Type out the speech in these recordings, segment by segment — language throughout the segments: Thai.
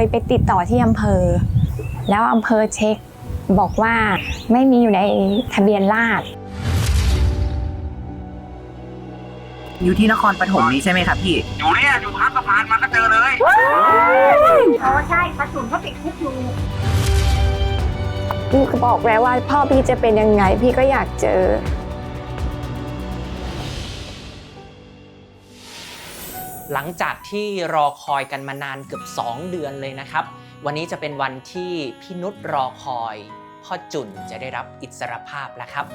ยไปติดต่อที่อำเภอ แล้วอำเภอเช็คบอกว่าไม่มีอยู่ในทะเบียนราษฎร์อยู่ที่นครปฐมนี้ใช่ไหมครับพี่ อยู่เนี่ยอยู่ข้ามสะพานมาก็เจอเลยอ๋อใช่ปะจุนเขาติดคุกอยู่พี่ก็บอกแล้วว่าพ่อพี่จะเป็นยังไงพี่ก็อยากเจอ หลังจากที่รอคอยกันมานานเกือบ 2 เดือนเลยนะครับ วันนี้จะเป็นวันที่พี่นุชรอคอย พ่อจุนจะได้รับอิสรภาพแล้วครับ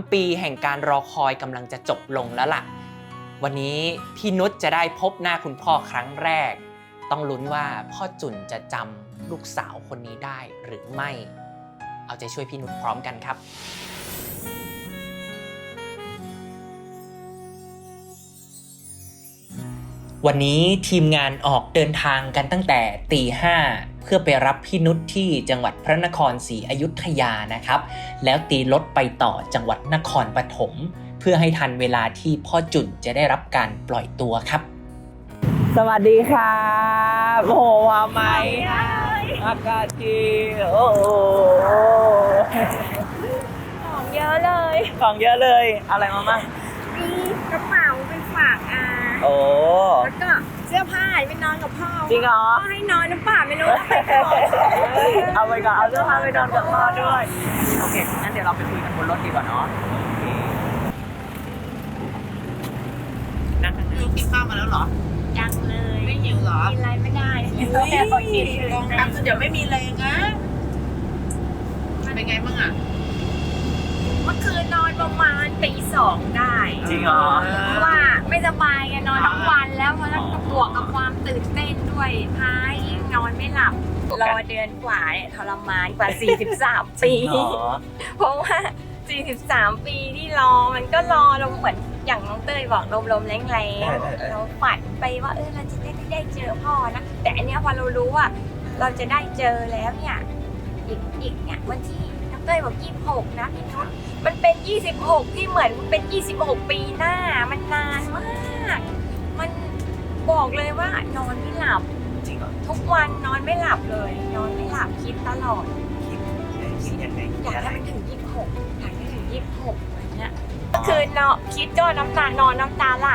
43 ปีแห่งการรอคอยกำลังจะจบลงแล้วล่ะ วันนี้พี่นุชจะได้พบหน้าคุณพ่อครั้งแรก ต้องลุ้นว่าพ่อจุนจะจำลูกสาวคนนี้ได้หรือไม่ เอาใจช่วยพี่นุชพร้อมกันครับ วันนี้ทีมงานออกเดินทางกันตั้งแต่ตีห้าเพื่อไปรับพี่นุชที่จังหวัดพระนครศรีอยุธยานะครับ แล้วตีรถไปต่อจังหวัดนครปฐมเพื่อให้ทันเวลาที่พ่อจุนจะได้รับการปล่อยตัวครับ สวัสดีครับโอ้โหมาไหมอากาศดีโอ้โหของเยอะเลย ของเยอะเลยอะไรมาบ้างมีกระเป๋าไปฝากอา โอ้ แล้วก็เสื้อผ้าไปนอนกับพ่อจริงเหรอ พ่อให้นอนหรือเปล่าไม่รู้เอาไปก่อนเอาไปก่อนเอาเสื้อผ้าไปนอนกับพ่อด้วย โอเค งั้นเดี๋ยวเราไปคุยกันบนรถดีกว่าเนาะโอเคนั่งข้างหน้ากินข้าวมาแล้วเหรอยังเลยไม่หิวเหรอกินอะไรไม่ได้ลองทำซะเดี๋ยวไม่มีแรงนะเป็นไงบ้างอะเมื่อคืนนอนประมาณตีสองได้จริงเหรอ เพราะว่าไม่สบายไงนอนทั้งวันแล้วมันก็บวกกับความตื่นเต้นด้วยท้ายยิ่งนอนไม่หลับ รอเดือนกว่าเนี่ยทรมานกว่า 43 ปีอ๋อเพราะว่า 43 ปีที่รอมันก็รอเราเหมือนอย่างน้องเต้ยบอกลมๆแรงๆเราฝันไปว่าเออเราจะได้ได้เจอพ่อนะ แต่อันเนี้ยพอเรารู้ว่า เราจะได้เจอแล้วเนี่ยอีกอีกเนี่ยวันที่น้องเต้ยบอก26นะพี่นุช มันเป็น 26 ที่เหมือนเป็น 26 ปีหน้า มันนานมาก มันบอกเลยว่านอนไม่หลับ จริงเหรอทุกวันนอนไม่หลับเลย นอนไม่หลับคิดตลอด คิดคิดยังไงอยากให้มันถึง 26อยากให้ถึง 26อะไรเงี้ยคือเนาะคิดก็น้ำตานอนน้ำตาไหล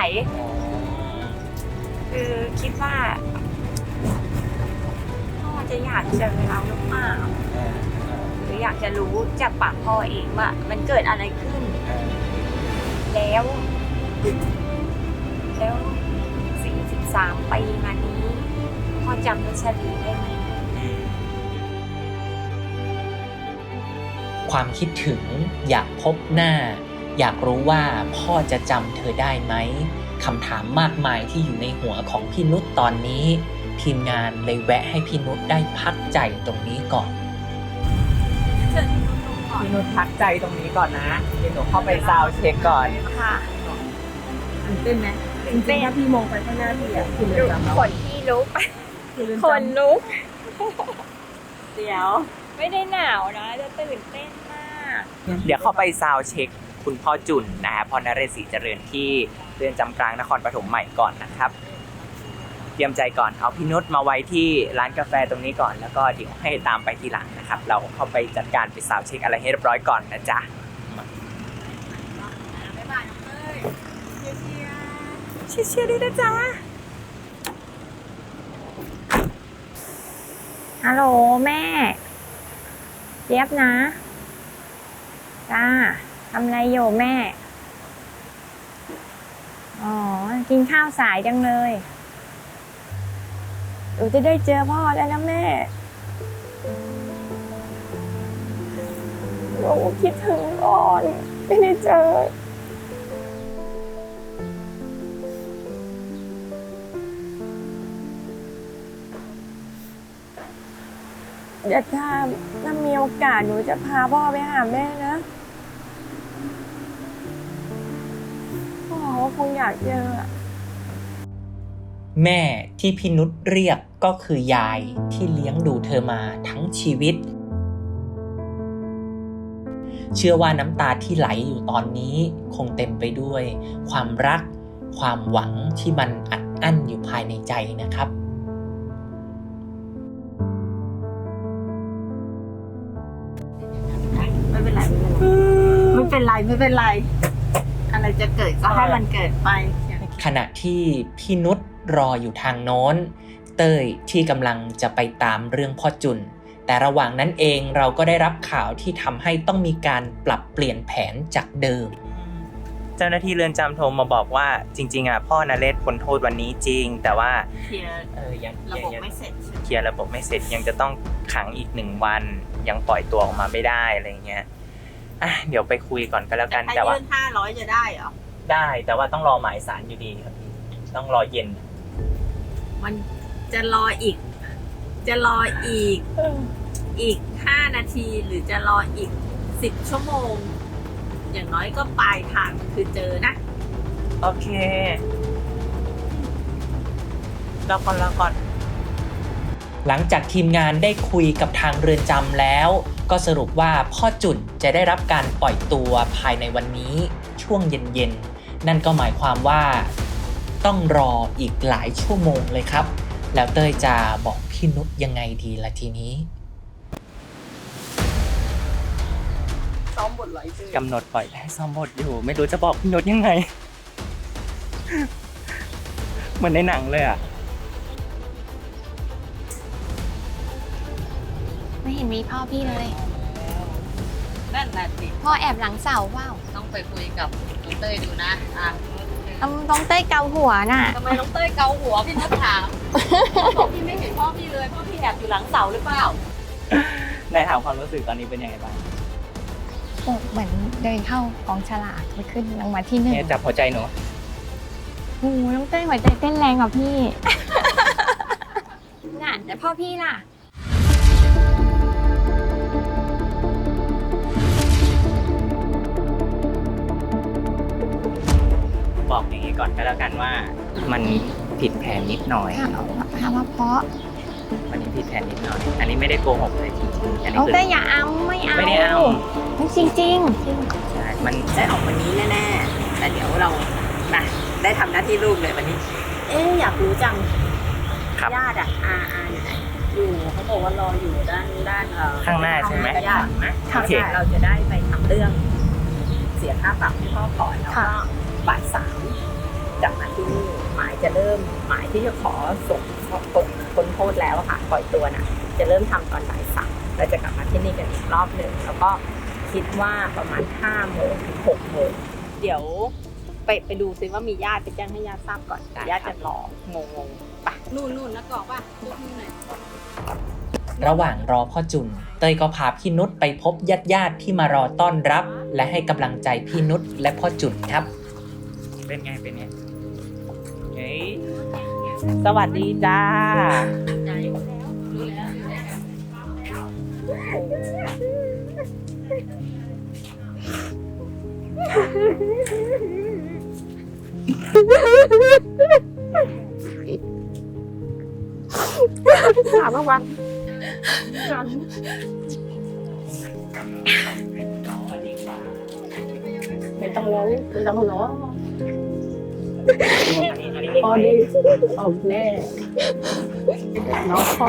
คือคิดว่าพ่อจะอยากเจอเราหรือเปล่า หรืออยากจะรู้จากปากพ่อเองว่ามันเกิดอะไรขึ้น แล้ว แล้ว43ปีมานี้พ่อจำนุชลีได้ไหมความคิดถึงอยากพบหน้า อยากรู้ว่าพ่อจะจำเธอได้ไหมคำถามมากมายที่อยู่ในหัวของพี่นุชตอนนี้ ทีมงานเลยแวะให้พี่นุชได้พักใจตรงนี้ก่อน เชิญพี่นุชลงก่อนพี่นุชพักใจตรงนี้ก่อนนะเดี๋ยวหนูเข้าไปซาวด์เช็คก่อนค่ะตื่นเต้นไหมจริงๆถ้าพี่มองไปข้างหน้าพี่อะคือเลยจำแล้วขนที่ลุกคือเลยขนจำลุก เดี๋ยว ไม่ได้หนาวนะ จะตื่นเต้นมาก เดี๋ยวเข้าไปซาวด์เช็คคุณพ่อจุนนะฮะพอนเรศรีเจริญที่เรือนจำกลางนครปฐมใหม่ก่อนนะครับ เตรียมใจก่อนเอาพี่นุชมาไว้ที่ร้านกาแฟตรงนี้ก่อน แล้วก็เดี๋ยวให้ตามไปทีหลังนะครับ เราเข้าไปจัดการไปซาวเช็คอะไรให้เรียบร้อยก่อนนะจ๊ะบ๊ายบายน้องเต้ยเชียร์เชียร์เชียร์ด้วยนะจ๊ะฮัลโหลแม่เจี๊ยบนะจ้าทำไรอยู่แม่ อ๋อ กินข้าวสายจังเลย หนูจะได้เจอพ่อแล้วนะแม่หนูคิดถึงก่อนไม่ได้เจอ เดี๋ยวถ้าถ้ามีโอกาสหนูจะพาพ่อไปหาแม่นะ พ่อคงอยากเจออะ แม่ที่พี่นุชเรียกก็คือยายที่เลี้ยงดูเธอมาทั้งชีวิต เชื่อว่าน้ำตาที่ไหลอยู่ตอนนี้คงเต็มไปด้วย ความรัก ความหวังที่มันอัดอั้นอยู่ภายในใจนะครับไม่เป็นไรไม่เป็นไรไม่เป็นไร อะไรจะเกิดก็ให้มันเกิดไปขณะที่พี่นุช รออยู่ทางโน้น เต้ยที่กำลังจะไปตามเรื่องพ่อจุน แต่ระหว่างนั้นเองเราก็ได้รับข่าวที่ทำให้ต้องมีการปรับเปลี่ยนแผนจากเดิม เจ้าหน้าที่เรือนจำโทรมาบอกว่าจริง ๆอะพ่อนเรศพ้นโทษวันนี้จริง แต่ว่าเคลียร์เออยังระยังบบยังไม่เสร็จใช่ไหมเคลียร์ระบบไม่เสร็จยังจะต้องขังอีกหนึ่งวัน ยังปล่อยตัวออกมาไม่ได้อะไรเงี้ยอะเดี๋ยวไปคุยก่อนก็แล้วกันถ้าแต่ว่ายื่นห้าร้อยจะได้เหรอได้แต่ว่าต้องรอหมายสารอยู่ดีครับพี่ต้องรอเย็น มันจะรออีก จะรออีก อีกห้านาทีหรือจะรออีกสิบชั่วโมง อย่างน้อยก็ปลายทางคือเจอนะ โอเครอก่อนรอก่อน หลังจากทีมงานได้คุยกับทางเรือนจำแล้ว ก็สรุปว่าพ่อจุนจะได้รับการปล่อยตัวภายในวันนี้ช่วงเย็นๆ นั่นก็หมายความว่า ต้องรออีกหลายชั่วโมงเลยครับ แล้วเต้ยจะบอกพี่นุชยังไงดีละทีนี้ซ้อมบทไหลเจอกำหนดปล่อยให้ซ้อมบทอยู่ ไม่รู้จะบอกพี่นุชยังไง เหมือนในหนังเลยอะ ไม่เห็นมีพ่อพี่เลย นั่นแหละสิพ่อแอบหลังเสาเปล่าต้องไปคุยกับน้องเต้ยดูนะอะ ต้องต้องเต้ยเกาหัวน่ะ ทำไมน้องเต้ยเกาหัวพี่นักถามเขาบอกพี่ไม่เห็นพ่อพี่เลยพ่อพี่แอบอยู่หลังเสาหรือเปล่า นายถามความรู้สึกตอนนี้เป็นยังไงบ้างเหมือนเดินเข้ากองฉลากไปขึ้นรางวัลที่หนึ่งเนี่ยจับหัวใจหนูโอ้โหน้องเต้ยหัวใจเต้นแรงกว่าพี่ น่ะแต่พ่อพี่ล่ะ บอกอย่างนี้ก่อนก็แล้วกันว่า มันผิดแผนนิดหน่อย ถามถามว่าเพราะวันนี้ผิดแผนนิดหน่อย อันนี้ไม่ได้โกหกเลยจริงๆอันนี้น้องคือเต้ยอย่าเอาไม่เอาไม่ได้เอาไม่จริงจริงใช่มันได้ออกวันนี้แน่ๆ แต่เดี๋ยวเรานะได้ทำหน้าที่ลูกเลยวันนี้ เอ๊ะอยากรู้จังครับ ญาติอะอาอาอยู่ไหนอยู่เขาบอกว่ารออยู่ด้านด้านเอ่อข้างหน้าใช่ไหมญาตินะโอโอเคเคเราจะได้ไปทำเรื่อง เสียค่าปรับให้พ่อก่อนแล้วก็ บ่ายสามจากนั้นที่นี่หมายจะเริ่มหมายที่จะขอส่งคนคนโทษแล้วอะค่ะปล่อยตัวน่ะ จะเริ่มทำตอนบ่ายสามเราจะกลับมาที่นี่กันอีกรอบหนึ่งแล้วก็คิดว่าประมาณห้าโมงถึงหกโมงเดี๋ยวไปไปดูซิว่ามีญาติไปแจ้งให้ญาติทราบก่อนญาติจะรองงงๆไปนู่นนู่นแล้วก็ป่ะนู่นไหนระหว่างรอพ่อจุน เต้ยก็พาพี่นุชไปพบญาติญาติๆที่มารอต้อนรับ และให้กำลังใจพี่นุชและพ่อจุนครับ เป็นไง เป็นไงเฮ้ยสวัสดีจ้า ถามว่าไม่ต้องร้องไม่ต้องร้อง พอดีออกแน่น้องพ่อ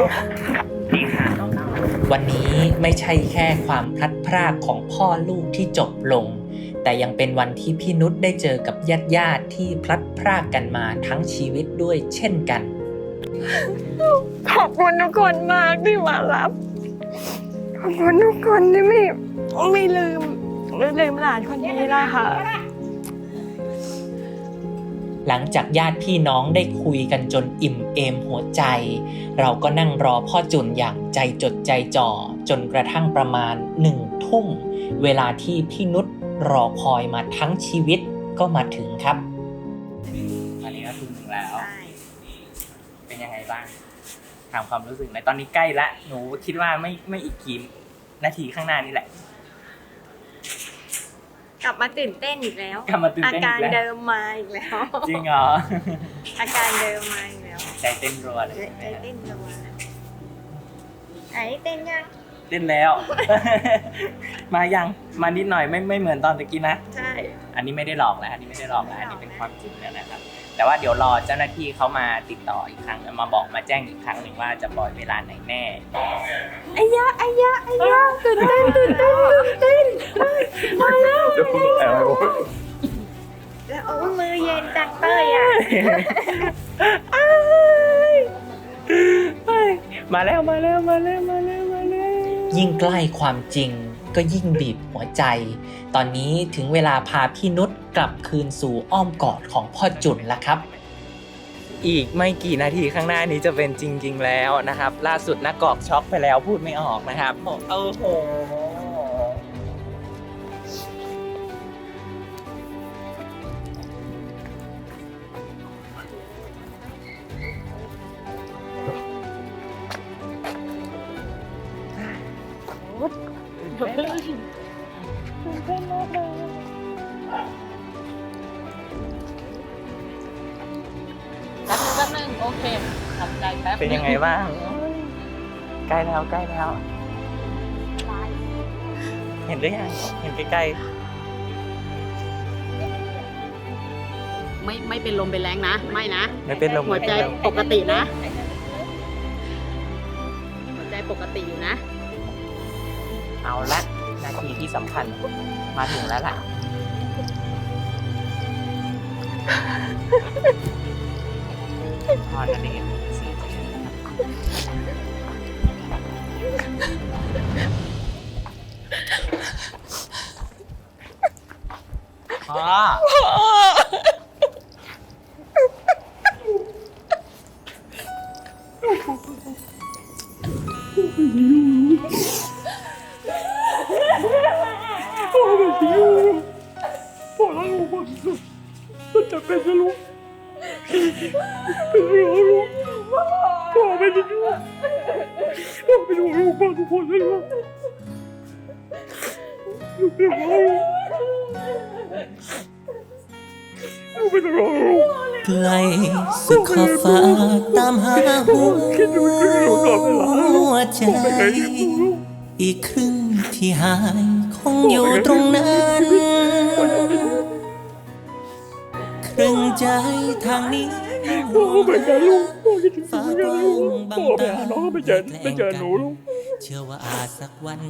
วันนี้ไม่ใช่แค่ความพลัดพรากของพ่อลูกที่จบลง แต่ยังเป็นวันที่พี่นุชได้เจอกับญาติญาติที่พลัดพรากกันมาทั้งชีวิตด้วยเช่นกัน ขอบคุณทุกคนมากที่มารับ ขอบคุณทุกคนที่ไม่ไม่ลืมไม่ลืมหลานคนนี้ละค่ะ หลังจากญาติพี่น้องได้คุยกันจนอิ่มเอมหัวใจ เราก็นั่งรอพ่อจุนอย่างใจจดใจจ่อ จนกระทั่งประมาณหนึ่งทุ่ม เวลาที่พี่นุชรอคอยมาทั้งชีวิตก็มาถึงครับอันนี้ก็ทุ่มหนึ่งแล้ว เป็นยังไงบ้างถามความรู้สึกหน่อยตอนนี้ใกล้ละหนูคิดว่าไม่ไม่อีกกี่นาทีข้างหน้านี่แหละ กลับมาตื่นเต้นอีกแล้ว กลับมาตื่นอาเต้นการอีกแล้วเดิมมาอีกแล้ว จริงเหรออาการเดิมมาอีกแล้วใจเต้นรัวเลยใจใช่ไหมเต้นรัวไหนเต้นยังเต้นแล้ว มายังมานิดหน่อยไม่ไม่เหมือนตอนตะกี้นะ ใช่ อันนี้ไม่ได้หลอกแล้วอันนี้ไม่ได้หลอกแล้วอันนี้เป็นความจริงแล้วนะครับ แต่ว่าเดี๋ยวรอเจ้าหน้าที่เขามาติดต่ออีกครั้งมาบอกมาแจ้งอีกครั้งหนึ่งว่าจะปล่อยเวลาไหนแน่อายะอายะอายะตื่นเต้นตื่นเต้นตื่นเต้นมาแล้ว แล้วโอ้มือเย็นจังเต้ยอะมาแล้วมาแล้วมาแล้วมาแล้วมาแล้วยิ่งใกล้ความจริงก็ยิ่งบีบหัวใจ ตอนนี้ถึงเวลาพาพี่นุชกลับคืนสู่อ้อมกอดของพ่อจุนแล้วครับ อีกไม่กี่นาทีข้างหน้านี้จะเป็นจริง ๆ แล้วนะครับ ล่าสุดนักกอกช็อกไปแล้วพูดไม่ออกนะครับบอกโอ้โห เป็นยังไงบ้าง ใกล้แล้วใกล้แล้ว เห็นหรือยังเห็นใกล้ไม่ไม่เป็นลมเป็นแรงนะ ไม่นะ ๆไม่เป็นลมหัวใจไม่เป็นลมปกตินะ หัวใจปกติอยู่นะ เอาละนาทีที่สำคัญมาถึงแล้วล่ะ พอนาเดชน์สีเขี ยวพ่อ ไกลสุดขอบฟ้าตามหาหัวใจอีกครึ่งที่หายคงอยู่ตรงนั้น ครึ่งใจทางนี้ฟ้ากว้างบางตาไม่เจอไม่เจอหนูลูก เชื่อว่าอาจสักวัน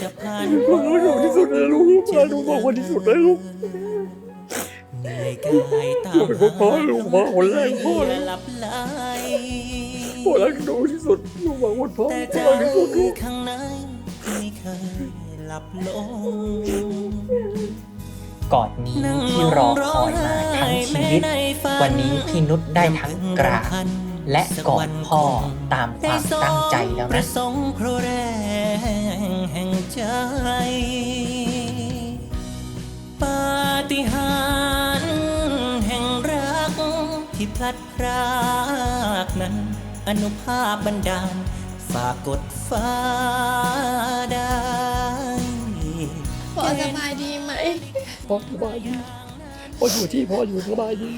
จะผ่านพ้นที่สุดเลยลูกผ่านลูกบอกว่าที่สุดเลยลูกเหนื่อยกายตามหาพ่อลูกพ่อคนแรกพ่อเลยหลับไหลพ่อรักหนูที่สุดหนูหวังว่าพ่อแต่ใจพ่อที่สุดลูกข้างในไม่เคยหลับลงกอดนี้ที่รอคอยมาทั้งชีวิต วันนี้พี่นุชได้ทั้งกราบ และกอดพ่อตามความตั้งใจแล้วปนะระสงค์เพราะแรงแห่งใจปาฏิหาริย์แห่งรักที่พลัดพรากนั้น อนุภาพบันดาลฝากกดฟ้าได้พ่อสบายดีไหมพ่อสบายดีพ่ออยู่ที่พ่ออยู่สบายดี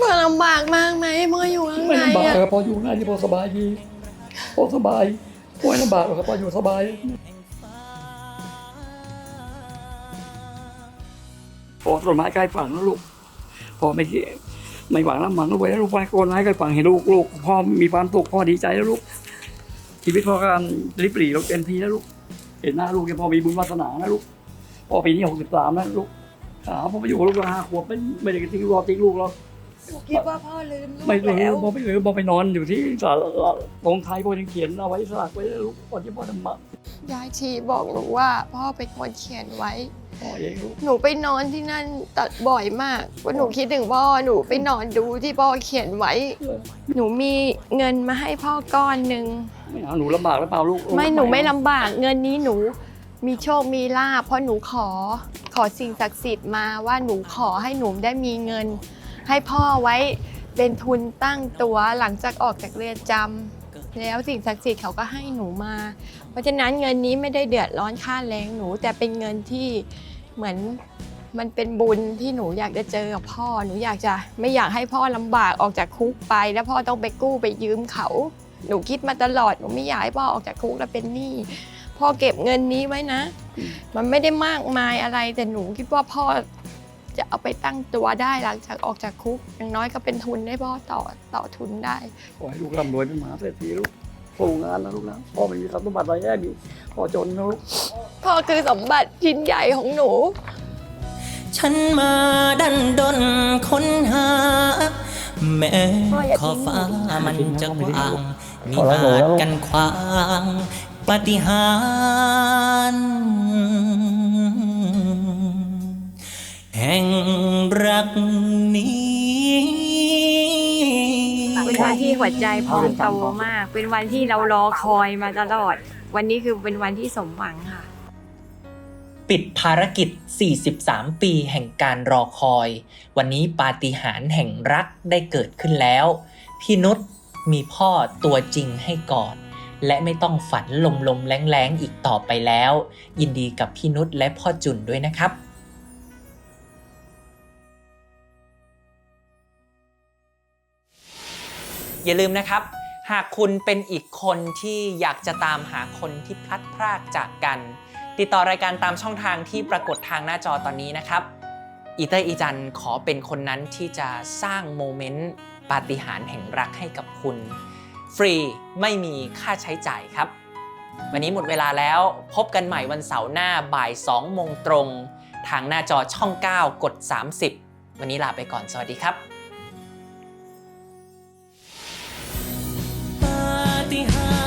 พ่อลำบากมากไหมพ่ออยู่ข้างไม่ในลำบากอะครับพ่ออยู่ง่ายที่พ่อสบายดีพ่อสบายพ่อไม่ลำบากหรอกครับพ่ออยู่สบายพ่อต้นไม้ใกล้ฝั่งแล้วลูกพ่อไม่เกี่ไม่หวังแล้วหวังรวยแล้วลูกไปต้นไม้ใกล้ฝั่งเห็นลูกลูกพ่อมีความสุขพ่อดีใจแล้วลูก ชีวิตพ่อก็ริบหรี่ลูกเต็มทีแล้วลูก เห็นหน้าลูกเนี่ยพ่อมีบุญวาสนานะลูก พ่อปีนี้หกสิบสามแล้วลูกอ่าพ่อไปอยู่กับลูกมาห้าขวบไม่ไม่ได้ทิ้งรอทิ้งลูกหรอก คิดว่าพ่อลืมลูกไม่ลืแล้วมพ่อไม่ลืมพ่อไปนอนอยู่ที่ศาลตรงไทยพ่อยังเขียนเอาไว้สลักไว้เลยลูกก่อนที่พ่อจะมายายชีบอกหนูว่าพ่อเป็นคนเขียนไว้ พ่อเองลูกหนูไปนอนที่นั่นตัดบ่อยมากว่าหนูคิดถึงพ่อหนูไปนอนดูที่พ่อเขียนไว้หนูมีเงินมาให้พ่อก้อนหนึ่งไม่เอาหนูลำบากแล้วเปล่าลูกไม่หนูไม่ลำบาก เงินนี้หนูมีโชคมีลาภเพราะหนูขอขอสิ่งศักดิ์สิทธิ์มาว่าหนูขอให้หนูได้มีเงิน ให้พ่อไว้เป็นทุนตั้งตัวหลังจากออกจากเรือนจำแล้วสิ่งศักดิ์สิทธิ์เขาก็ให้หนูมา เพราะฉะนั้นเงินนี้ไม่ได้เดือดร้อนค่าแรงหนู แต่เป็นเงินที่เหมือนมันเป็นบุญที่หนูอยากจะเจอกับพ่อหนูอยากจะไม่อยากให้พ่อลำบากออกจากคุกไป แล้วพ่อต้องไปกู้ไปยืมเขา หนูคิดมาตลอดหนูไม่อยากให้พ่อออกจากคุกแล้วเป็นหนี้พ่อเก็บเงินนี้ไว้นะ มันไม่ได้มากมายอะไรแต่หนูคิดว่าพ่อ จะเอาไปตั้งตัวได้หลังจากออกจากคุก อย่างน้อยก็เป็นทุนให้พ่อต่อต่อทุนได้ ขอให้ลูกร่ำรวยเป็นมหาเศรษฐีลูกสู้งานนะลูกนะพ่อไม่มีทรัพย์สมบัติอะไรแย่มีพ่อจนนะลูก พ่อคือสมบัติชิ้นใหญ่ของหนู ฉันมาดันดนค้นหา แม้พ่ออย่าขอบฟ้าทิ้งหนูมันจะกว้างมีขอรัอาบหนูนะจลูกกันขวางปาฏิหาร แห่งรักนี้เป็นวันที่หัวใจพองโตมาก เป็นวันที่เรารอคอยมาตลอด วันนี้คือเป็นวันที่สมหวังค่ะ ปิดภารกิจ 43 ปีแห่งการรอคอย วันนี้ปาฏิหาริย์แห่งรักได้เกิดขึ้นแล้ว พี่นุชมีพ่อตัวจริงให้กอดและไม่ต้องฝันลมลมๆแรงแรงๆอีกต่อไปแล้ว ยินดีกับพี่นุชและพ่อจุนด้วยนะครับ อย่าลืมนะครับ หากคุณเป็นอีกคนที่อยากจะตามหาคนที่พลัดพรากจากกัน ติดต่อรายการตามช่องทางที่ปรากฏทางหน้าจอตอนนี้นะครับอีเตอร์อีจันขอเป็นคนนั้นที่จะสร้างโมเมนต์ปาฏิหาริย์แห่งรักให้กับคุณ ฟรีไม่มีค่าใช้จ่ายครับ วันนี้หมดเวลาแล้วพบกันใหม่วันเสาร์หน้าบ่าย2โมงตรง ทางหน้าจอช่อง 9 กด 30 วันนี้ลาไปก่อนสวัสดีครับา